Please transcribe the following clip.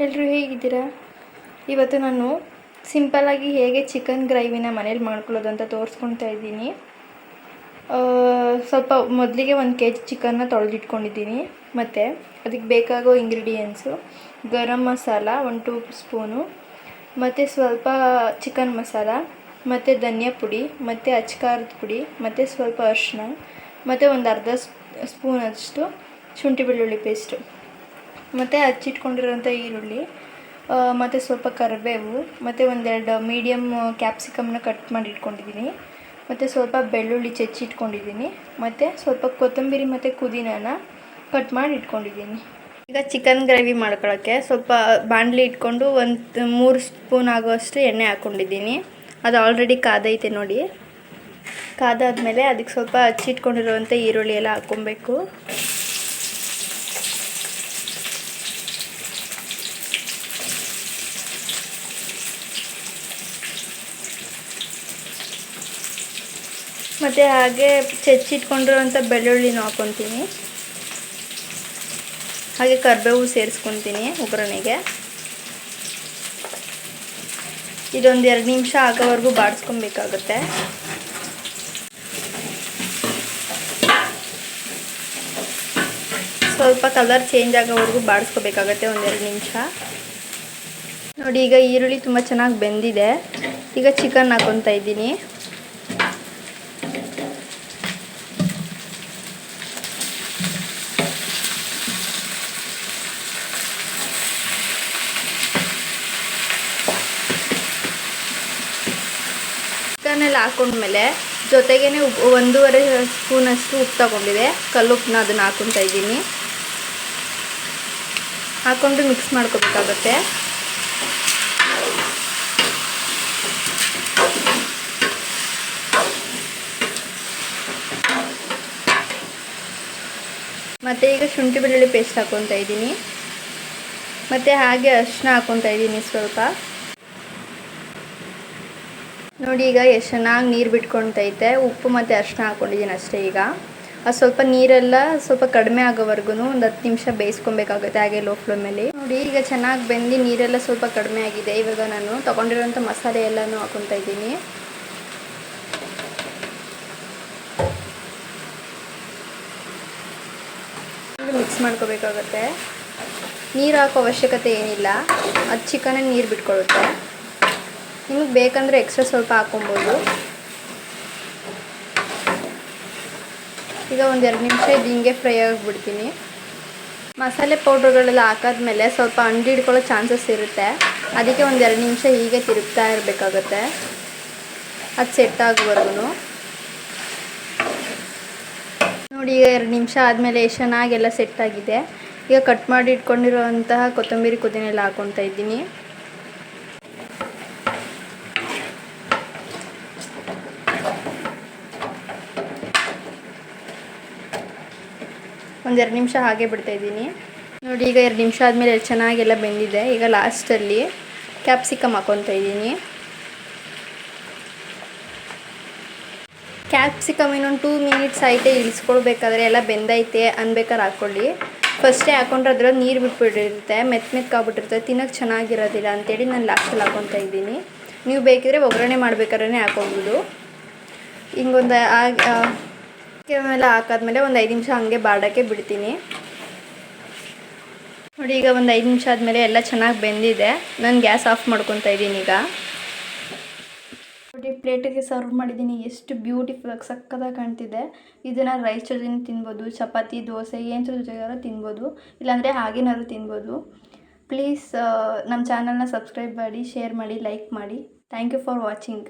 ಎಲ್ಲರೂ ಹೇಗಿದ್ದೀರಾ? ಇವತ್ತು ನಾನು ಸಿಂಪಲ್ಲಾಗಿ ಹೇಗೆ ಚಿಕನ್ ಗ್ರೈವಿನ ಮನೇಲಿ ಮಾಡ್ಕೊಳ್ಳೋದು ಅಂತ ತೋರಿಸ್ಕೊಳ್ತಾ ಇದ್ದೀನಿ. ಸ್ವಲ್ಪ ಮೊದಲಿಗೆ ಒಂದು ಕೆ ಜಿ ಚಿಕನ್ನ ತೊಳೆದಿಟ್ಕೊಂಡಿದ್ದೀನಿ. ಮತ್ತು ಅದಕ್ಕೆ ಬೇಕಾಗೋ ಇಂಗ್ರೀಡಿಯೆಂಟ್ಸು ಗರಂ ಮಸಾಲ ಒಂದು ಟೂ ಸ್ಪೂನು, ಮತ್ತು ಸ್ವಲ್ಪ ಚಿಕನ್ ಮಸಾಲ, ಮತ್ತು ಧನಿಯಾ ಪುಡಿ, ಮತ್ತು ಅಚ್ಕಾರದ ಪುಡಿ, ಮತ್ತು ಸ್ವಲ್ಪ ಅರಿಶಿನ ಮತ್ತು ಒಂದು ಅರ್ಧ ಸ್ಪೂನಷ್ಟು ಶುಂಠಿ ಬೆಳ್ಳುಳ್ಳಿ ಪೇಸ್ಟು ಮತ್ತು ಹಚ್ಚಿಟ್ಕೊಂಡಿರೋಂಥ ಈರುಳ್ಳಿ ಮತ್ತು ಸ್ವಲ್ಪ ಕರಿಬೇವು, ಮತ್ತು ಒಂದೆರಡು ಮೀಡಿಯಮ್ ಕ್ಯಾಪ್ಸಿಕಮ್ನ ಕಟ್ ಮಾಡಿ ಇಟ್ಕೊಂಡಿದ್ದೀನಿ ಮತ್ತು ಸ್ವಲ್ಪ ಬೆಳ್ಳುಳ್ಳಿ ಚೆಚ್ಚಿಟ್ಕೊಂಡಿದ್ದೀನಿ ಮತ್ತು ಸ್ವಲ್ಪ ಕೊತ್ತಂಬರಿ ಮತ್ತು ಕುದಿನಾನ ಕಟ್ ಮಾಡಿ ಇಟ್ಕೊಂಡಿದ್ದೀನಿ ಈಗ ಚಿಕನ್ ಗ್ರೇವಿ ಮಾಡ್ಕೊಳ್ಳೋಕ್ಕೆ ಸ್ವಲ್ಪ ಬಾಣಲಿ ಇಟ್ಕೊಂಡು ಒಂದು ಮೂರು ಸ್ಪೂನ್ ಆಗೋಷ್ಟು ಎಣ್ಣೆ ಹಾಕ್ಕೊಂಡಿದ್ದೀನಿ ಅದು ಆಲ್ರೆಡಿ ಕಾದೈತೆ ನೋಡಿ. ಕಾದಾದಮೇಲೆ ಅದಕ್ಕೆ ಸ್ವಲ್ಪ ಹಚ್ಚಿಟ್ಕೊಂಡಿರುವಂಥ ಈರುಳ್ಳಿ ಎಲ್ಲ ಹಾಕ್ಕೊಬೇಕು. ಮತ್ತು ಹಾಗೆ ಚೆಚ್ಚಿಟ್ಕೊಂಡಿರೋಂಥ ಬೆಳ್ಳುಳ್ಳಿನೂ ಹಾಕ್ಕೊತೀನಿ. ಹಾಗೆ ಕರಿಬೇವು ಸೇರಿಸ್ಕೊತೀನಿ ಒಗ್ಗರಣೆಗೆ. ಇದೊಂದು ಎರಡು ನಿಮಿಷ ಆಗೋವರೆಗೂ ಬಾಡಿಸ್ಕೊಬೇಕಾಗುತ್ತೆ. ಸ್ವಲ್ಪ ಕಲರ್ ಚೇಂಜ್ ಆಗೋವರೆಗೂ ಬಾಡಿಸ್ಕೋಬೇಕಾಗತ್ತೆ ಒಂದೆರಡು ನಿಮಿಷ. ನೋಡಿ, ಈಗ ಈರುಳ್ಳಿ ತುಂಬ ಚೆನ್ನಾಗಿ ಬೆಂದಿದೆ. ಈಗ ಚಿಕನ್ ಹಾಕ್ಕೊತಾ ಇದ್ದೀನಿ. ಚಿಕನೆಲ್ಲ ಹಾಕೊಂಡ್ಮೇಲೆ ಜೊತೆಗೇನೆ ಉಪ್ಪು ಒಂದೂವರೆ ಸ್ಪೂನಷ್ಟು ಉಪ್ಪು ತಗೊಂಡಿದೆ. ಕಲ್ಲುಪ್ಪನ್ನ ಅದನ್ನ ಹಾಕೊತಾ ಇದ್ದೀನಿ. ಹಾಕೊಂಡು ಮಿಕ್ಸ್ ಮಾಡ್ಕೋಬೇಕಾಗತ್ತೆ. ಮತ್ತು ಈಗ ಶುಂಠಿ ಬೆಳ್ಳುಳ್ಳಿ ಪೇಸ್ಟ್ ಹಾಕ್ಕೊತಾ ಇದ್ದೀನಿ. ಮತ್ತು ಹಾಗೆ ಅರಿಶಿನ ಹಾಕ್ಕೊತಾ ಇದ್ದೀನಿ ಸ್ವಲ್ಪ. ನೋಡಿ ಈಗ ಎಷ್ಟು ಚೆನ್ನಾಗಿ ನೀರು ಬಿಟ್ಕೊತೈತೆ ಉಪ್ಪು ಮತ್ತು ಅರಿಶಿನ ಹಾಕ್ಕೊಂಡಿದ್ದೀನಿ ಅಷ್ಟೇ ಈಗ. ಅದು ಸ್ವಲ್ಪ ನೀರೆಲ್ಲ ಸ್ವಲ್ಪ ಕಡಿಮೆ ಆಗೋವರೆಗೂ ಒಂದು ಹತ್ತು ನಿಮಿಷ ಬೇಯಿಸ್ಕೊಬೇಕಾಗುತ್ತೆ ಹಾಗೆ ಲೋ ಫ್ಲೇಮಲ್ಲಿ ನೋಡಿ ಈಗ ಚೆನ್ನಾಗಿ ಬೆಂದು ನೀರೆಲ್ಲ ಸ್ವಲ್ಪ ಕಡಿಮೆ ಆಗಿದೆ. ಇವಾಗ ನಾನು ತೊಗೊಂಡಿರೋಂಥ ಮಸಾಲೆ ಎಲ್ಲನೂ ಹಾಕ್ಕೊತಾ ಇದ್ದೀನಿ. ಮಿಕ್ಸ್ ಮಾಡ್ಕೋಬೇಕಾಗತ್ತೆ. ನೀರು ಹಾಕೋ ಅವಶ್ಯಕತೆ ಏನಿಲ್ಲ. ಅದು ಚಿಕನಲ್ಲಿ ನೀರು ಬಿಟ್ಕೊಳ್ಳುತ್ತೆ ನಿಮಗೆ ಬೇಕಂದರೆ ಎಕ್ಸ್ಟ್ರಾ ಸ್ವಲ್ಪ ಹಾಕೊಬೋದು ಈಗ ಒಂದು ಎರಡು ನಿಮಿಷ ಇದು ಹಿಂಗೆ ಫ್ರೈ ಆಗಿಬಿಡ್ತೀನಿ. ಮಸಾಲೆ ಪೌಡ್ರ್ಗಳೆಲ್ಲ ಹಾಕಾದ್ಮೇಲೆ ಸ್ವಲ್ಪ ಅಂಡಿ ಹಿಡ್ಕೊಳ್ಳೋ ಚಾನ್ಸಸ್ ಇರುತ್ತೆ. ಅದಕ್ಕೆ ಒಂದು ಎರಡು ನಿಮಿಷ ಹೀಗೆ ತಿರುಗ್ತಾ ಇರಬೇಕಾಗತ್ತೆ. ಅದು ಸೆಟ್ ಆಗೋವರೆಗೂ ನೋಡಿ ಈಗ ಎರಡು ನಿಮಿಷ ಆದಮೇಲೆ ಚೆನ್ನಾಗೆಲ್ಲ ಸೆಟ್ ಆಗಿದೆ. ಈಗ ಕಟ್ ಮಾಡಿ ಇಟ್ಕೊಂಡಿರುವಂತಹ ಕೊತ್ತಂಬರಿ ಕುದಿನೆಲ್ಲ ಹಾಕೊತ ಇದ್ದೀನಿ. ಒಂದೆರಡು ನಿಮಿಷ ಹಾಗೆ ಬಿಡ್ತಾ ಇದ್ದೀನಿ. ನೋಡಿ ಈಗ ಎರಡು ನಿಮಿಷ ಆದಮೇಲೆ ಚೆನ್ನಾಗೆಲ್ಲ ಬೆಂದಿದೆ. ಈಗ ಲಾಸ್ಟಲ್ಲಿ ಕ್ಯಾಪ್ಸಿಕಮ್ ಹಾಕೊತ ಇದ್ದೀನಿ. ಕ್ಯಾಪ್ಸಿಕಮ್ ಇನ್ನೊಂದು ಟೂ ಮಿನಿಟ್ಸ್ ಐತೆ ಇಳಿಸ್ಕೊಳ್ಬೇಕಾದ್ರೆ ಎಲ್ಲ ಬೆಂದೈತೆ ಅನ್ಬೇಕಾದ್ರೆ ಹಾಕ್ಕೊಳ್ಳಿ. ಫಸ್ಟೇ ಹಾಕೊಂಡ್ರೆ ಅದ್ರಲ್ಲಿ ನೀರು ಬಿಟ್ಬಿಟ್ಟಿರುತ್ತೆ, ಮೆತ್ತ ಮೆತ್ಕಾಗ್ಬಿಟ್ಟಿರುತ್ತೆ ತಿನ್ನೋಕ್ಕೆ ಚೆನ್ನಾಗಿರೋದಿಲ್ಲ ಅಂತೇಳಿ ನಾನು ಲಾಸ್ಟಲ್ಲಿ ಹಾಕ್ಕೊತಾ ಇದ್ದೀನಿ. ನೀವು ಬೇಕಿದ್ರೆ ಒಗ್ಗರಣೆ ಮಾಡ್ಬೇಕಾದ್ರೆ ಹಾಕ್ಕೊಬೋದು ಹಿಂಗೊಂದು ಎಲ್ಲ ಹಾಕಾದ್ಮೇಲೆ ಒಂದು ಐದು ನಿಮಿಷ ಹಾಗೆ ಬಾಡೋಕ್ಕೆ ಬಿಡ್ತೀನಿ. ನೋಡಿ, ಈಗ ಒಂದು ಐದು ನಿಮಿಷ ಆದಮೇಲೆ ಎಲ್ಲ ಚೆನ್ನಾಗಿ ಬೆಂದಿದೆ. ನಾನು ಗ್ಯಾಸ್ ಆಫ್ ಮಾಡ್ಕೊತಾ ಇದ್ದೀನಿ ಈಗ. ನೋಡಿ, ಪ್ಲೇಟಿಗೆ ಸರ್ವ್ ಮಾಡಿದ್ದೀನಿ. ಎಷ್ಟು ಬ್ಯೂಟಿಫುಲ್ಲಾಗಿ ಸಕ್ಕತ್ತಾಗಿ ಕಾಣ್ತಿದೆ. ಇದನ್ನು ರೈಸ್ ಜೊತೆ ತಿನ್ಬೋದು, ಚಪಾತಿ, ದೋಸೆ, ಏನು ಜೊತೆಗಾರ ತಿನ್ಬೋದು, ಇಲ್ಲಾಂದರೆ ಹಾಗೇನಾದ್ರು ತಿನ್ಬೋದು. ಪ್ಲೀಸ್ ನಮ್ಮ ಚಾನಲ್ನ ಸಬ್ಸ್ಕ್ರೈಬ್ ಮಾಡಿ ಶೇರ್ ಮಾಡಿ ಲೈಕ್ ಮಾಡಿ. Thank you for watching